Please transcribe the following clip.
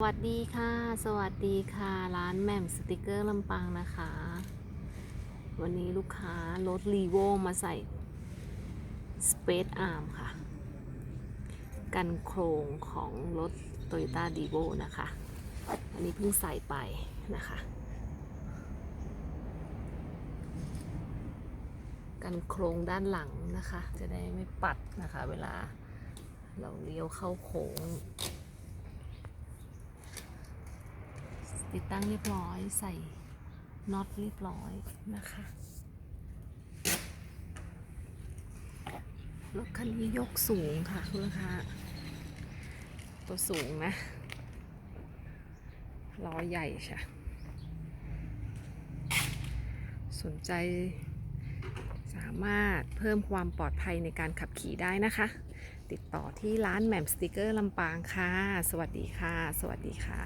สวัสดีค่ะ สวัสดีค่ะ ร้านแหม่มสติกเกอร์ลำปางนะคะ วันนี้ลูกค้ารถรีโวมาใส่ Space Arm ค่ะ กันโครงของรถ Toyota d e v o นะคะ อันนี้เพิ่งใส่ไปนะคะ กันโครงด้านหลังนะคะ จะได้ไม่ปัดนะคะ เวลาเราเลี้ยวเข้าโค้ง ติดตั้งเรียบร้อยใส่น็อตเรียบร้อยนะคะรถคันนี้ยกสูงค่ะคุณลูกค้าตัวสูงนะล้อใหญ่ใช่สนใจสามารถเพิ่มความปลอดภัยในการขับขี่ได้นะคะ ติดต่อที่ร้านแหม่มสติกเกอร์ลำปางค่ะ สวัสดีค่ะ สวัสดีค่ะ